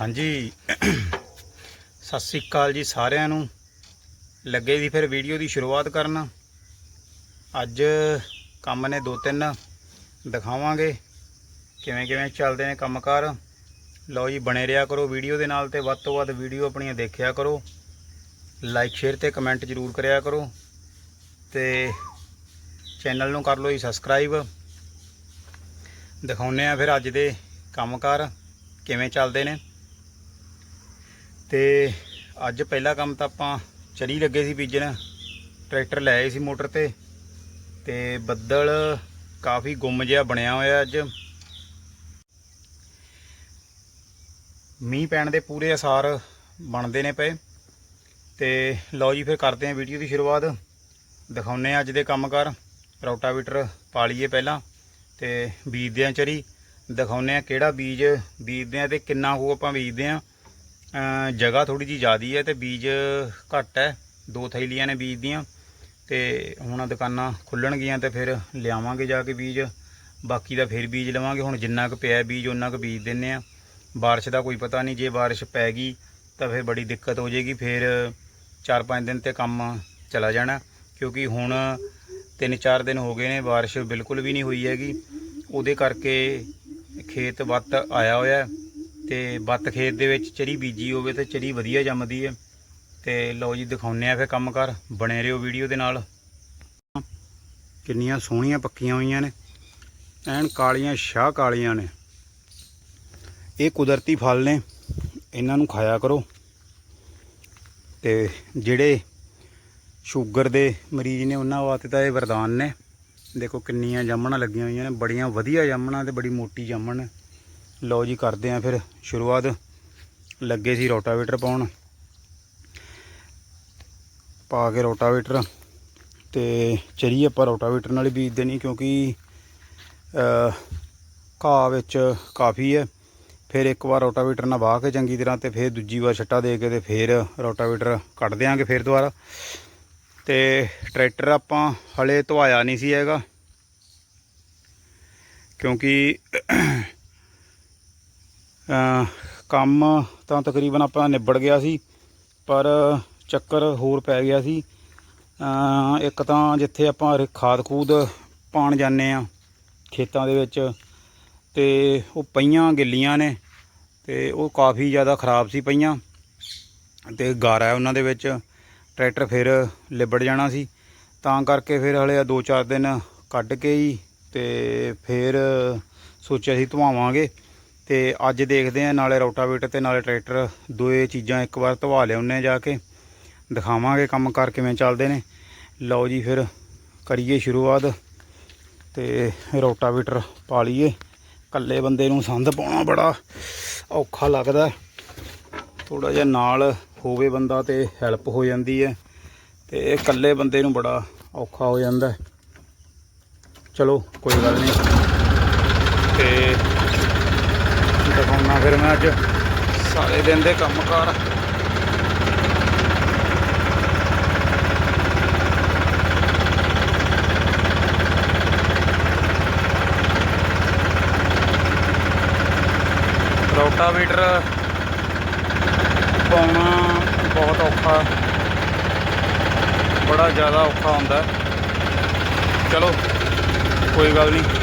ਹਾਂਜੀ। ਸਤਿ ਸ੍ਰੀ ਅਕਾਲ ਜੀ ਸਾਰਿਆਂ ਨੂੰ। ਲੱਗੇ ਦੀ ਫਿਰ ਵੀਡੀਓ ਦੀ ਸ਼ੁਰੂਆਤ ਕਰਨ। ਅੱਜ ਕੰਮ ਨੇ ਦੋ ਤਿੰਨ ਦਿਖਾਵਾਂਗੇ। ਕਿਵੇਂ ਕਿਵੇਂ ਚੱਲਦੇ ਨੇ ਕੰਮਕਾਰ। ਲਓ ਜੀ, ਬਣੇ ਰਿਹਾ ਕਰੋ ਵੀਡੀਓ ਦੇ ਨਾਲ ਤੇ ਵੱਧ ਤੋਂ ਵੱਧ ਵੀਡੀਓ ਆਪਣੀਆਂ ਦੇਖਿਆ ਕਰੋ। ਲਾਈਕ ਸ਼ੇਅਰ ਤੇ ਕਮੈਂਟ ਜ਼ਰੂਰ ਕਰਿਆ ਕਰੋ। ਤੇ ਚੈਨਲ ਨੂੰ ਕਰ ਲਓ ਜੀ ਸਬਸਕ੍ਰਾਈਬ ਦਿਖਾਉਂਦੇ ਆ ਫਿਰ ਅੱਜ ਦੇ ਕੰਮਕਾਰ ਕਿਵੇਂ ਚੱਲਦੇ ਨੇ। ਤੇ ਅੱਜ ਪਹਿਲਾ ਕੰਮ ਤਾਂ ਆਪਾਂ ਚਰੀ ਲੱਗੇ ਸੀ ਬੀਜਣ। ਟਰੈਕਟਰ ਲੈ ਆਏ ਸੀ ਮੋਟਰ ਤੇ। ਤੇ ਬੱਦਲ ਕਾਫੀ ਗੁੰਮ ਜਿਹਾ ਬਣਿਆ ਹੋਇਆ ਅੱਜ। ਮੀਂਹ ਪੈਣ ਦੇ ਪੂਰੇ ਅਸਾਰ ਬਣਦੇ ਨੇ ਪਏ। ਤੇ ਲਓ ਜੀ, ਫਿਰ ਕਰਦੇ ਆਂ ਵੀਡੀਓ ਦੀ ਸ਼ੁਰੂਆਤ। ਦਿਖਾਉਨੇ ਆ ਅੱਜ ਦੇ ਕੰਮਕਾਰ। ਰੋਟਾਵੀਟਰ ਪਾ ਲਈਏ ਪਹਿਲਾਂ ਤੇ ਬੀਜਦੇ ਆਂ ਚਰੀ। ਦਿਖਾਉਨੇ ਆ ਕਿਹੜਾ ਬੀਜ ਬੀਜਦੇ ਆ ਤੇ ਕਿੰਨਾ ਕੁ ਆਪਾਂ ਬੀਜਦੇ ਆ ਜਗ੍ਹਾ ਥੋੜੀ ਜੀ ਜ਼ਿਆਦੀ ਹੈ ਤੇ ਬੀਜ ਘੱਟ ਹੈ। ਦੋ ਥੈਲੀਆਂ ਨੇ ਬੀਜ ਦੀਆਂ ਤੇ ਹੁਣ ਦੁਕਾਨਾਂ ਖੁੱਲਣਗੀਆਂ ਤੇ ਫਿਰ ਲਿਆਵਾਂਗੇ ਜਾ ਕੇ ਬੀਜ। ਬਾਕੀ ਦਾ ਫਿਰ ਬੀਜ ਲਵਾਂਗੇ। ਹੁਣ ਜਿੰਨਾ ਕੁ ਪਿਆ ਬੀਜ ਉਹਨਾਂ ਕੁ ਬੀਜ ਦਿੰਨੇ ਆ। ਬਾਰਿਸ਼ ਦਾ ਕੋਈ ਪਤਾ ਨਹੀਂ, ਜੇ ਬਾਰਿਸ਼ ਪੈ ਗਈ ਤਾਂ ਫਿਰ ਬੜੀ ਦਿੱਕਤ ਹੋ ਜਾਏਗੀ। ਫਿਰ 4-5 ਦਿਨ ਤੇ ਕੰਮ ਚਲਾ ਜਾਣਾ, ਕਿਉਂਕਿ ਹੁਣ 3-4 ਦਿਨ ਹੋ ਗਏ ਨੇ, ਬਾਰਿਸ਼ ਬਿਲਕੁਲ ਵੀ ਨਹੀਂ ਹੋਈ ਹੈਗੀ। ਉਹਦੇ ਕਰਕੇ ਖੇਤ ਵੱਤ ਆਇਆ ਹੋਇਆ। ਤੇ ਵੱਤ ਖੇਤ ਦੇ ਵਿੱਚ ਚਰੀ ਬੀਜੀ ਹੋਵੇ ਤੇ ਚਰੀ ਵਧੀਆ ਜੰਮਦੀ ਹੈ ਤੇ ਲਓ ਜੀ, ਦਿਖਾਉਂਦੇ ਆ ਫਿਰ ਕੰਮ ਕਰ ਬਣੇ ਰਹੋ ਵੀਡੀਓ ਦੇ ਨਾਲ। ਕਿੰਨੀਆਂ ਸੋਹਣੀਆਂ ਪੱਕੀਆਂ ਹੋਈਆਂ ਨੇ। ਐਨ ਕਾਲੀਆਂ, ਸ਼ਾਹ ਕਾਲੀਆਂ ਨੇ। ਇਹ ਕੁਦਰਤੀ ਫਲ ਨੇ। ਇਹਨਾਂ ਨੂੰ ਖਾਇਆ ਕਰੋ। ਤੇ ਜਿਹੜੇ ਸ਼ੂਗਰ ਦੇ ਮਰੀਜ਼ ਨੇ, ਉਹਨਾਂ ਵਾਸਤੇ ਤਾਂ ਇਹ ਵਰਦਾਨ ਨੇ। ਦੇਖੋ ਕਿੰਨੀਆਂ ਜਾਮਣਾਂ ਲੱਗੀਆਂ ਹੋਈਆਂ ਨੇ। ਬੜੀਆਂ ਵਧੀਆ ਜਾਮਣਾਂ ਤੇ ਬੜੀ ਮੋਟੀ ਜਾਮਣ ਨੇ ਲਓ ਜੀ ਕਰਦੇ ਆਂ ਫਿਰ ਸ਼ੁਰੂਆਤ। ਲੱਗੇ ਸੀ ਰੋਟਾਵੇਟਰ ਪਾਉਣ। ਪਾ ਕੇ ਰੋਟਾਵੇਟਰ ਤੇ ਚਰੀ ਆਪਾਂ ਰੋਟਾਵੇਟਰ ਨਾਲ ਵੀ ਬੀਜ ਦੇਣੀ ਕਿਉਂਕਿ ਘਾਹ ਵਿੱਚ ਕਾਫੀ ਹੈ। ਫਿਰ ਇੱਕ ਵਾਰ ਰੋਟਾਵੇਟਰ ਨਾਲ ਵਾਹ ਕੇ ਚੰਗੀ ਤਰ੍ਹਾਂ ਤੇ ਫਿਰ ਦੂਜੀ ਵਾਰ ਛੱਟਾ ਦੇ ਕੇ ਤੇ ਫਿਰ ਰੋਟਾਵੇਟਰ ਕੱਢ ਦਿਆਂਗੇ ਫਿਰ ਦੁਬਾਰਾ। ਤੇ ਟਰੈਕਟਰ ਆਪਾਂ ਹਲੇ ਧਵਾਇਆ ਨਹੀਂ ਸੀ ਹੈਗਾ। ਕਿਉਂਕਿ ਕੰਮ ਤਾਂ ਤਕਰੀਬਨ ਆਪਣਾ ਨਿਬੜ ਗਿਆ ਸੀ, ਪਰ ਚੱਕਰ ਹੋਰ ਪੈ ਗਿਆ ਸੀ। ਇੱਕ ਤਾਂ ਜਿੱਥੇ ਆਪਾਂ ਖਾਦ ਖੂਦ ਪਾਣ ਜਾਂਦੇ ਆ ਖੇਤਾਂ ਦੇ ਵਿੱਚ, ਤੇ ਉਹ ਪਈਆਂ ਗਿੱਲੀਆਂ ਨੇ, ਤੇ ਉਹ ਕਾਫੀ ਜ਼ਿਆਦਾ ਖਰਾਬ ਸੀ ਪਈਆਂ, ਤੇ ਗਾਰਾ ਉਹਨਾਂ ਦੇ ਵਿੱਚ, ਟਰੈਕਟਰ ਫਿਰ ਲਿਬੜ ਜਾਣਾ ਸੀ। ਤਾਂ ਕਰਕੇ ਫਿਰ ਹਲੇ 2-4 ਦਿਨ ਕੱਢ ਕੇ ਹੀ, ਤੇ ਫਿਰ ਸੋਚਿਆ ਸੀ ਧਵਾਵਾਂਗੇ। ਤੇ ਅੱਜ ਦੇਖਦੇ ਆ ਨਾਲੇ ਰੋਟਾਵੇਟਰ ਤੇ ਨਾਲੇ ਟਰੈਕਟਰ ਦੋਏ ਚੀਜ਼ਾਂ ਇੱਕ ਵਾਰ ਧਵਾ ਲਿਆਉਂਦੇ ਜਾ ਕੇ। ਦਿਖਾਵਾਂਗੇ ਕੰਮ ਕਰ ਕਿਵੇਂ ਚੱਲਦੇ ਨੇ। ਲਓ ਜੀ ਫਿਰ ਕਰੀਏ ਸ਼ੁਰੂਆਤ ਤੇ ਰੋਟਾਵੇਟਰ ਪਾ ਲਈਏ ਇਕੱਲੇ ਬੰਦੇ ਨੂੰ ਸੰਦ ਪਾਉਣਾ ਬੜਾ ਔਖਾ ਲੱਗਦਾ। ਥੋੜਾ ਜਿਹਾ ਨਾਲ ਹੋਵੇ ਬੰਦਾ ਤੇ ਹੈਲਪ ਹੋ ਜਾਂਦੀ ਹੈ ਤੇ ਇਹ ਇਕੱਲੇ ਬੰਦੇ ਨੂੰ ਬੜਾ ਔਖਾ ਹੋ ਜਾਂਦਾ। ਚਲੋ, ਕੋਈ ਗੱਲ ਨਹੀਂ। ਤੇ ਫਿਰ ਮੈਂ ਅੱਜ ਸਾਰੇ ਦਿਨ ਦੇ ਕੰਮ ਕਾਰ ਰੋਟਾਵੇਟਰ ਪਾਉਣਾ ਬਹੁਤ ਔਖਾ। ਬੜਾ ਜ਼ਿਆਦਾ ਔਖਾ ਹੁੰਦਾ। ਚਲੋ, ਕੋਈ ਗੱਲ ਨਹੀਂ।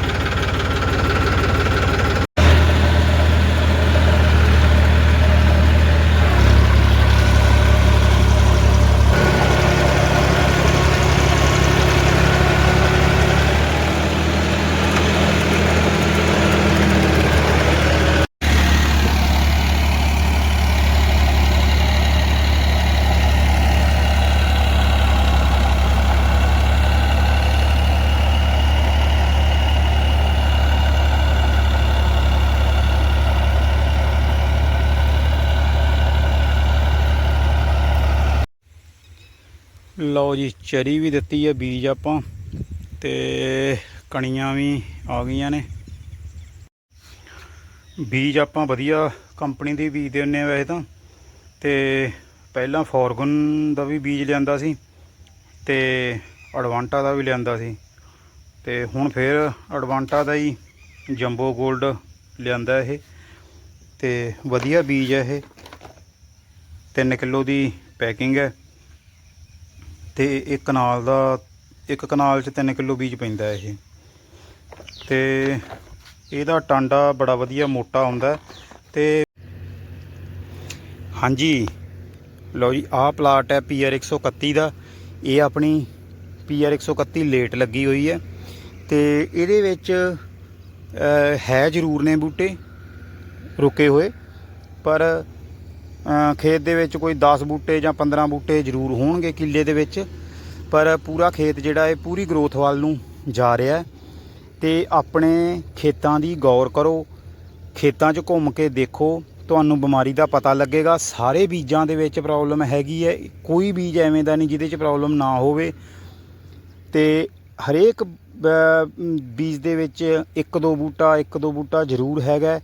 ਲਓ ਜੀ, ਚਰੀ ਵੀ ਦਿੱਤੀ ਹੈ ਬੀਜ ਆਪਾਂ ਤੇ ਕਣੀਆਂ ਵੀ ਆ ਗਈਆਂ ਨੇ। ਬੀਜ ਆਪਾਂ ਵਧੀਆ ਕੰਪਨੀ ਦੇ ਬੀਜ ਦੇ ਹੁੰਨੇ ਵੈਸੇ ਤਾਂ। ਤੇ ਪਹਿਲਾਂ ਫੋਰਗਨ ਦਾ ਵੀ ਬੀਜ ਲਿਆਂਦਾ ਸੀ ਤੇ ਐਡਵਾਂਟਾ ਦਾ ਵੀ ਲਿਆਂਦਾ ਸੀ। ਤੇ ਹੁਣ ਫਿਰ ਐਡਵਾਂਟਾ ਦਾ ਹੀ ਜੰਬੋ 골ਡ ਲਿਆਂਦਾ ਇਹ। ਤੇ ਵਧੀਆ ਬੀਜ ਹੈ ਇਹ। 3 ਕਿਲੋ ਦੀ ਪੈਕਿੰਗ ਹੈ। ਤੇ ਇਹ ਕਨਾਲ ਦਾ, ਇੱਕ ਕਨਾਲ 'ਚ 3 ਕਿਲੋ ਬੀਜ ਪੈਂਦਾ ਇਹ। ਤੇ ਇਹਦਾ ਟਾਂਡਾ ਬੜਾ ਵਧੀਆ ਮੋਟਾ ਹੁੰਦਾ। ਹੈ ਤੇ ਹਾਂਜੀ, ਲਓ ਜੀ, ਆਹ ਪਲਾਟ ਹੈ ਪੀਆਰ 131 ਦਾ। ਇਹ ਆਪਣੀ ਪੀਆਰ 131 ਲੇਟ ਲੱਗੀ ਹੋਈ ਹੈ। ਤੇ ਇਹਦੇ ਵਿੱਚ ਹੈ ਜ਼ਰੂਰ ਨੇ ਬੂਟੇ ਰੁਕੇ ਹੋਏ। ਪਰ ਖੇਤ ਦੇ ਵਿੱਚ ਕੋਈ 10 ਬੂਟੇ ਜਾਂ 15 ਬੂਟੇ ਜ਼ਰੂਰ ਹੋਣਗੇ ਕਿੱਲੇ ਦੇ ਵਿੱਚ, ਪਰ ਪੂਰਾ ਖੇਤ ਜਿਹੜਾ ਹੈ ਪੂਰੀ ਗਰੋਥ ਵੱਲ ਨੂੰ ਜਾ ਰਿਹਾ ਹੈ। ਤੇ ਆਪਣੇ ਖੇਤਾਂ ਦੀ ਗੌਰ ਕਰੋ, ਖੇਤਾਂ 'ਚ ਘੁੰਮ ਕੇ ਦੇਖੋ, ਤੁਹਾਨੂੰ ਬਿਮਾਰੀ ਦਾ ਪਤਾ ਲੱਗੇਗਾ, ਸਾਰੇ ਬੀਜਾਂ ਦੇ ਵਿੱਚ ਪ੍ਰੋਬਲਮ ਹੈਗੀ ਹੈ, ਕੋਈ ਬੀਜ ਐਵੇਂ ਦਾ ਨਹੀਂ ਜਿਹਦੇ 'ਚ ਪ੍ਰੋਬਲਮ ਨਾ ਹੋਵੇ। ਤੇ ਹਰੇਕ ਬੀਜ ਦੇ ਵਿੱਚ ਇੱਕ ਦੋ ਬੂਟਾ, ਇੱਕ ਦੋ ਬੂਟਾ ਜ਼ਰੂਰ ਹੈਗਾ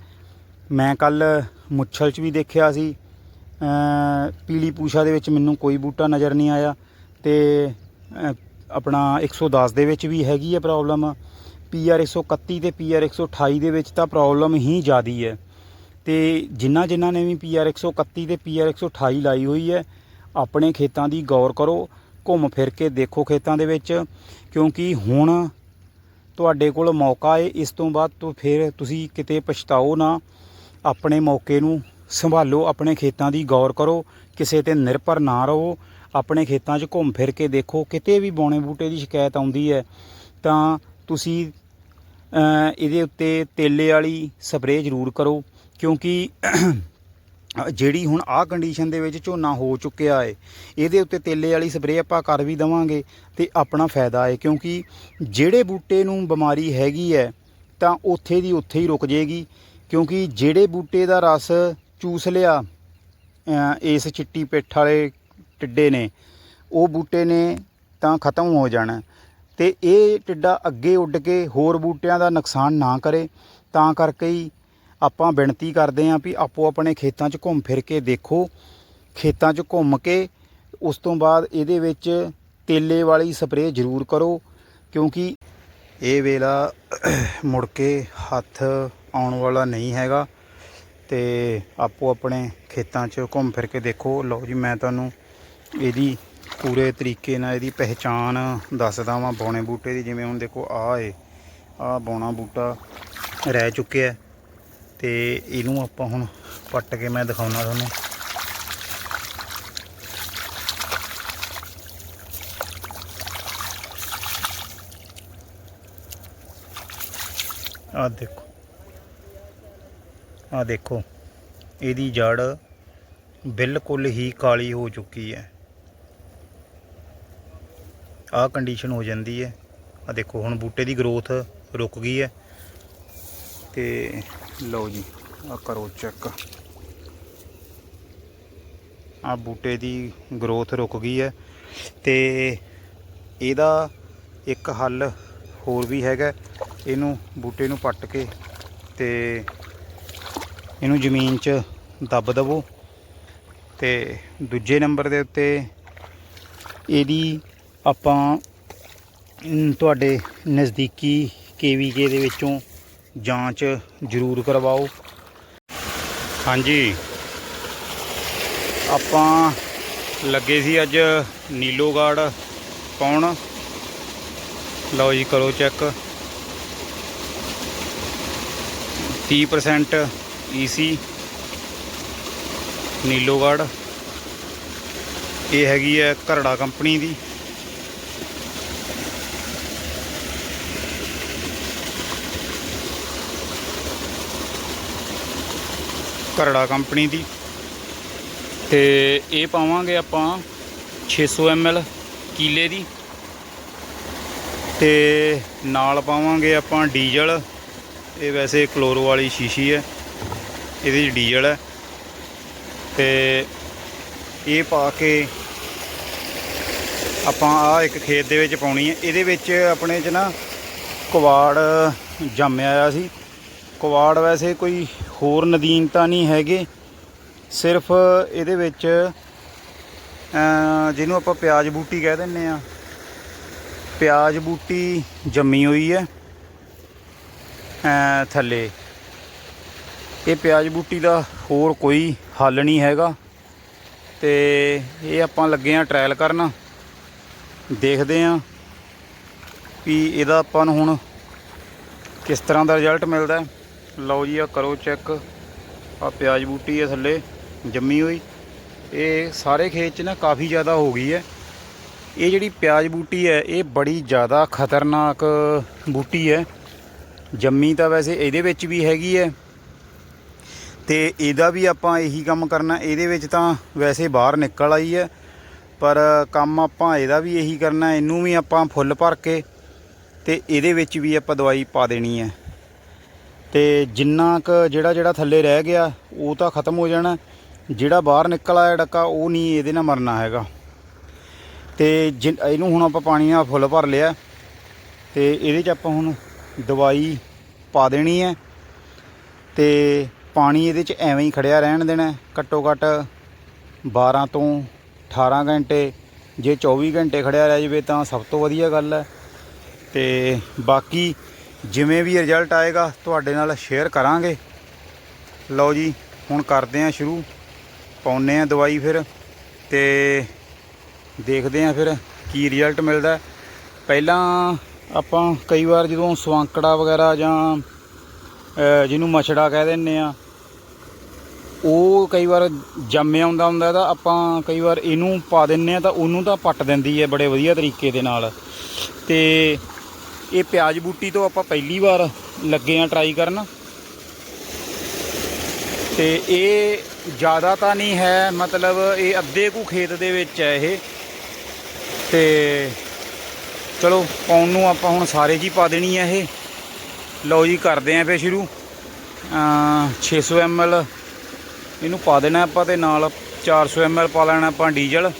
ਮੈਂ ਕੱਲ ਮੁੱਛਲ 'ਚ ਵੀ ਦੇਖਿਆ ਸੀ ਪੀਲੀ ਪੂਸ਼ਾ ਦੇ ਵਿੱਚ ਮੈਨੂੰ ਕੋਈ ਬੂਟਾ ਨਜ਼ਰ ਨਹੀਂ ਆਇਆ ਤੇ ਅ, ਆਪਣਾ 110 ਦੇ ਵਿੱਚ ਵੀ ਹੈਗੀ ਹੈ ਪ੍ਰੋਬਲਮ। ਪੀਆਰ 131 ਤੇ ਪੀਆਰ 128 ਦੇ ਵਿੱਚ ਤਾਂ ਪ੍ਰੋਬਲਮ ਹੀ ਜ਼ਿਆਦੀ ਹੈ। ਤੇ ਜਿਨ੍ਹਾਂ ਜਿਨ੍ਹਾਂ ਨੇ ਵੀ ਪੀਆਰ 131 ਤੇ ਪੀਆਰ 128 ਲਾਈ ਹੋਈ ਹੈ ਆਪਣੇ ਖੇਤਾਂ ਦੀ ਗੌਰ ਕਰੋ ਘੁੰਮ ਫਿਰ ਕੇ ਦੇਖੋ ਖੇਤਾਂ ਦੇ ਵਿੱਚ ਕਿਉਂਕਿ ਹੁਣ ਤੁਹਾਡੇ ਕੋਲ ਮੌਕਾ ਹੈ ਇਸ ਤੋਂ ਬਾਅਦ ਤੋਂ ਫਿਰ ਤੁਸੀਂ ਕਿਤੇ ਪਛਤਾਓ ਨਾ ਆਪਣੇ ਮੌਕੇ ਨੂੰ ਸੰਭਾਲੋ, ਆਪਣੇ ਖੇਤਾਂ ਦੀ ਗੌਰ ਕਰੋ, ਕਿਸੇ ਤੇ ਨਿਰਭਰ ਨਾ ਰਹੋ, ਆਪਣੇ ਖੇਤਾਂ 'ਚ ਘੁੰਮ ਫਿਰ ਕੇ ਦੇਖੋ, ਕਿਤੇ ਵੀ ਬੌਣੇ ਬੂਟੇ ਦੀ ਸ਼ਿਕਾਇਤ ਆਉਂਦੀ ਹੈ, ਤਾਂ ਤੁਸੀਂ ਇਹਦੇ ਉੱਤੇ ਤੇਲੇ ਵਾਲੀ ਸਪਰੇਅ ਜ਼ਰੂਰ ਕਰੋ, ਕਿਉਂਕਿ ਜਿਹੜੀ ਹੁਣ ਆਹ ਕੰਡੀਸ਼ਨ ਦੇ ਵਿੱਚ ਝੋਨਾ ਹੋ ਚੁੱਕਿਆ ਹੈ, ਇਹਦੇ ਉੱਤੇ ਤੇਲੇ ਵਾਲੀ ਸਪਰੇਅ ਆਪਾਂ ਕਰ ਵੀ ਦਵਾਂਗੇ, ਤੇ ਆਪਣਾ ਫਾਇਦਾ ਹੈ, ਕਿਉਂਕਿ ਜਿਹੜੇ ਬੂਟੇ ਨੂੰ ਬਿਮਾਰੀ ਹੈਗੀ ਹੈ, ਤਾਂ ਉੱਥੇ ਦੀ ਉੱਥੇ ਹੀ ਰੁਕ ਜੇਗੀ, ਕਿਉਂਕਿ ਜਿਹੜੇ ਬੂਟੇ ਦਾ ਰਸ ਚੂਸ ਲਿਆ। ਇਸ ਚਿੱਟੀ ਪਿੱਠ ਵਾਲੇ ਟਿੱਡੇ ਨੇ। ਉਹ ਬੂਟੇ ਨੇ ਤਾਂ ਖਤਮ ਹੋ ਜਾਣਾ। ਤੇ ਇਹ ਟਿੱਡਾ ਅੱਗੇ ਉੱਡ ਕੇ ਹੋਰ ਬੂਟਿਆਂ ਦਾ ਨੁਕਸਾਨ ਨਾ ਕਰੇ। ਤਾਂ ਕਰਕੇ ਹੀ ਆਪਾਂ ਬੇਨਤੀ ਕਰਦੇ ਆਂ ਵੀ ਆਪੋ ਆਪਣੇ ਖੇਤਾਂ 'ਚ ਘੁੰਮ ਫਿਰ ਕੇ ਦੇਖੋ। ਖੇਤਾਂ 'ਚ ਘੁੰਮ ਕੇ ਉਸ ਤੋਂ ਬਾਅਦ ਇਹਦੇ ਵਿੱਚ ਤੇਲੇ ਵਾਲੀ ਸਪਰੇਅ ਜ਼ਰੂਰ ਕਰੋ। ਕਿਉਂਕਿ ਇਹ ਵੇਲਾ ਮੁੜ ਕੇ ਹੱਥ ਆਉਣ ਵਾਲਾ ਨਹੀਂ ਹੈਗਾ। ਤੇ ਆਪੋ ਆਪਣੇ ਖੇਤਾਂ 'ਚ ਘੁੰਮ ਫਿਰ ਕੇ ਦੇਖੋ। ਲਓ ਜੀ, ਮੈਂ ਤੁਹਾਨੂੰ ਇਹਦੀ ਪੂਰੇ ਤਰੀਕੇ ਨਾਲ ਇਹਦੀ ਪਹਿਚਾਣ ਦੱਸਦਾ ਵਾਂ ਬੌਣੇ ਬੂਟੇ ਦੀ। ਜਿਵੇਂ ਹੁਣ ਦੇਖੋ, ਆਹ ਏ, ਆਹ ਬੌਣਾ ਬੂਟਾ ਰਹਿ ਚੁੱਕਿਆ ਹੈ ਤੇ ਇਹਨੂੰ ਆਪਾਂ ਹੁਣ ਪੱਟ ਕੇ ਮੈਂ ਦਿਖਾਉਣਾ ਤੁਹਾਨੂੰ। ਆਹ ਦੇਖੋ। ਆਹ ਦੇਖੋ, ਇਹਦੀ ਜੜ ਬਿਲਕੁਲ ਹੀ ਕਾਲੀ ਹੋ ਚੁੱਕੀ ਹੈ। ਆਹ ਕੰਡੀਸ਼ਨ ਹੋ ਜਾਂਦੀ ਹੈ। ਆ ਦੇਖੋ, ਹੁਣ ਬੂਟੇ ਦੀ ਗਰੋਥ ਰੁਕ ਗਈ ਹੈ। ਤੇ ਲਓ ਜੀ, ਆ ਕਰੋ ਚੈੱਕ ਆ ਬੂਟੇ ਦੀ ਗਰੋਥ ਰੁਕ ਗਈ ਹੈ ਤੇ ਇਹਦਾ ਇੱਕ ਹੱਲ ਹੋਰ ਵੀ ਹੈਗਾ। ਇਹਨੂੰ ਬੂਟੇ ਨੂੰ ਪੱਟ ਕੇ ਤੇ ਇਹਨੂੰ ਜ਼ਮੀਨ 'ਚ ਦੱਬ ਦਵੋ ਤੇ ਦੂਜੇ ਨੰਬਰ ਦੇ ਉੱਤੇ ਇਹਦੀ ਆਪਾਂ ਤੁਹਾਡੇ ਨਜ਼ਦੀਕੀ ਕੇਵੀਕੇ ਦੇ ਵਿੱਚੋਂ ਜਾਂਚ ਜ਼ਰੂਰ ਕਰਵਾਓ। ਹਾਂਜੀ। ਆਪਾਂ ਲੱਗੇ ਸੀ ਅੱਜ ਨੀਲੋਗਾਰਡ ਪਾਉਣ ਲਓ ਜੀ, ਕਰੋ ਚੈੱਕ। 30% ਈਸੀ ਨੀਲੋਗਾਰਡ ਇਹ ਹੈਗੀ ਹੈ ਘਰੜਾ ਕੰਪਨੀ ਦੀ। ਘਰੜਾ ਕੰਪਨੀ ਦੀ। ਤੇ ਇਹ ਪਾਵਾਂਗੇ ਆਪਾਂ 600 ml ਕੀਲੇ ਦੀ। ਤੇ ਨਾਲ ਪਾਵਾਂਗੇ ਆਪਾਂ ਡੀਜ਼ਲ। ਇਹ ਵੈਸੇ ਕਲੋਰੋ ਵਾਲੀ ਸ਼ੀਸ਼ੀ ਹੈ। ਇਹਦੇ 'ਚ ਡੀਜ਼ਲ ਹੈ, ਤੇ ਇਹ ਪਾ ਕੇ ਆਪਾਂ ਆ ਇੱਕ ਖੇਤ ਦੇ ਵਿੱਚ ਪਾਉਣੀ ਹੈ। ਇਹਦੇ ਵਿੱਚ ਆਪਣੇ 'ਚ ਨਾ ਕੁਵਾੜ ਜੰਮਿਆ ਆ ਸੀ। ਕੁਵਾੜ ਵੈਸੇ ਕੋਈ ਹੋਰ ਨਦੀਨ ਤਾਂ ਨਹੀਂ ਹੈਗੇ। ਸਿਰਫ ਇਹਦੇ ਵਿੱਚ ਜਿਹਨੂੰ ਆਪਾਂ ਪਿਆਜ਼ ਬੂਟੀ ਕਹਿ ਦਿੰਨੇ ਆ ਪਿਆਜ਼ ਬੂਟੀ ਜੰਮੀ ਹੋਈ ਹੈ ਥੱਲੇ। ਇਹ ਪਿਆਜ਼ ਬੂਟੀ ਦਾ ਹੋਰ ਕੋਈ ਹੱਲ ਨਹੀਂ ਹੈਗਾ। ਤੇ ਇਹ ਆਪਾਂ ਲੱਗੇ ਆ ਟ੍ਰਾਇਲ ਕਰਨ। ਦੇਖਦੇ ਆ ਵੀ ਇਹਦਾ ਆਪਾਂ ਨੂੰ ਹੁਣ ਕਿਸ ਤਰ੍ਹਾਂ ਦਾ ਰਿਜ਼ਲਟ ਮਿਲਦਾ ਲਓ ਜੀ ਆ ਕਰੋ ਚੈੱਕ ਆ ਪਿਆਜ਼ ਬੂਟੀ ਹੈ ਥੱਲੇ ਜੰਮੀ ਹੋਈ। ਇਹ ਸਾਰੇ ਖੇਤ 'ਚ ਨਾ ਕਾਫੀ ਜ਼ਿਆਦਾ ਹੋ ਗਈ ਹੈ। ਇਹ ਜਿਹੜੀ ਪਿਆਜ਼ ਬੂਟੀ ਹੈ, ਇਹ ਬੜੀ ਜ਼ਿਆਦਾ ਖਤਰਨਾਕ ਬੂਟੀ ਹੈ। ਜੰਮੀ ਤਾਂ ਵੈਸੇ ਇਹਦੇ ਵਿੱਚ ਵੀ ਹੈਗੀ ਹੈ। ਤੇ ਇਹਦਾ ਵੀ ਆਪਾਂ ਇਹੀ ਕੰਮ ਕਰਨਾ, ਇਹਦੇ ਵਿੱਚ ਤਾਂ ਵੈਸੇ ਬਾਹਰ ਨਿਕਲ ਆਈ ਹੈ, ਪਰ ਕੰਮ ਆਪਾਂ ਇਹਦਾ ਵੀ ਇਹੀ ਕਰਨਾ, ਇਹਨੂੰ ਵੀ ਆਪਾਂ ਫੁੱਲ ਭਰ ਕੇ ਤੇ ਇਹਦੇ ਵਿੱਚ ਵੀ ਆਪਾਂ ਦਵਾਈ ਪਾ ਦੇਣੀ ਹੈ। ਤੇ ਜਿੰਨਾ ਕ ਜਿਹੜਾ ਜਿਹੜਾ ਥੱਲੇ ਰਹਿ ਗਿਆ, ਉਹ ਤਾਂ ਖਤਮ ਹੋ ਜਾਣਾ, ਜਿਹੜਾ ਬਾਹਰ ਨਿਕਲ ਆਇਆ ਡੱਕਾ, ਉਹ ਨਹੀਂ ਇਹਦੇ ਨਾਲ ਮਰਨਾ ਹੈਗਾ। ਤੇ ਜਿਨ- ਇਹਨੂੰ ਹੁਣ ਆਪਾਂ ਪਾਣੀ ਨਾਲ ਫੁੱਲ ਭਰ ਲਿਆ, ਤੇ ਇਹਦੇ 'ਚ ਆਪਾਂ ਹੁਣ ਦਵਾਈ ਪਾ ਦੇਣੀ ਹੈ, ਤੇ ਪਾਣੀ ਇਹਦੇ 'ਚ ਐਵੇਂ ਹੀ ਖੜਿਆ ਰਹਿਣ ਦੇਣਾ ਘੱਟੋ ਘੱਟ 12 ਤੋਂ 18 ਘੰਟੇ, ਜੇ 24 ਘੰਟੇ ਖੜਿਆ ਰਹਿ ਜਾਵੇ ਤਾਂ ਸਭ ਤੋਂ ਵਧੀਆ ਗੱਲ ਹੈ। ਤੇ ਬਾਕੀ ਜਿਵੇਂ ਵੀ ਰਿਜ਼ਲਟ ਆਏਗਾ ਤੁਹਾਡੇ ਨਾਲ ਸ਼ੇਅਰ ਕਰਾਂਗੇ। ਲਓ ਜੀ, ਹੁਣ ਕਰਦੇ ਹਾਂ ਸ਼ੁਰੂ। ਪਾਉਨੇ ਆ ਦਵਾਈ ਫਿਰ ਤੇ ਦੇਖਦੇ ਹਾਂ ਫਿਰ ਕੀ ਰਿਜ਼ਲਟ ਮਿਲਦਾ ਪਹਿਲਾਂ ਆਪਾਂ ਕਈ ਵਾਰ ਜਦੋਂ ਸਵਾਂਕੜਾ ਵਗੈਰਾ ਜਾਂ ਜਿਹਨੂੰ ਮਛੜਾ ਕਹਿ ਦਿੰਨੇ ਆ ਉਹ ਕਈ ਵਾਰ ਜੰਮਿਆ ਹੁੰਦਾ ਹੁੰਦਾ ਤਾਂ ਆਪਾਂ ਕਈ ਵਾਰ ਇਹਨੂੰ ਪਾ ਦਿੰਨੇ ਆ ਤਾਂ ਉਹਨੂੰ ਤਾਂ ਪੱਟ ਦਿੰਦੀ ਹੈ ਬੜੇ ਵਧੀਆ ਤਰੀਕੇ ਦੇ ਨਾਲ। ਤੇ ਇਹ ਪਿਆਜ਼ ਬੂਟੀ ਤੋਂ ਆਪਾਂ ਪਹਿਲੀ ਵਾਰ ਲੱਗੇ ਆ ਟਰਾਈ ਕਰਨ। ਤੇ ਇਹ ਜ਼ਿਆਦਾ ਤਾਂ ਨਹੀਂ ਹੈ, ਮਤਲਬ ਇਹ ਅੱਧੇ ਕੁ ਖੇਤ ਦੇ ਵਿੱਚ ਹੈ ਇਹ। ਤੇ ਚਲੋ ਪਾਉਣ ਨੂੰ ਆਪਾਂ ਹੁਣ ਸਾਰੇ ਜੀ ਪਾ ਦੇਣੀ ਹੈ ਇਹ। ਲਓ ਜੀ, ਕਰਦੇ ਆਂ ਫੇਰ ਸ਼ੁਰੂ। ਅਮ 600 ml ਇਹਨੂੰ ਪਾ ਦੇਣਾ ਆਪਾਂ ਤੇ ਨਾਲ 400 ml ਪਾ ਲੈਣਾ ਆਪਾਂ ਡੀਜ਼ਲ।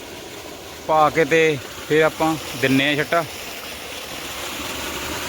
ਪਾ ਕੇ ਤੇ ਫਿਰ ਆਪਾਂ ਦਿੰਨੇ ਆ ਛੱਟਾ।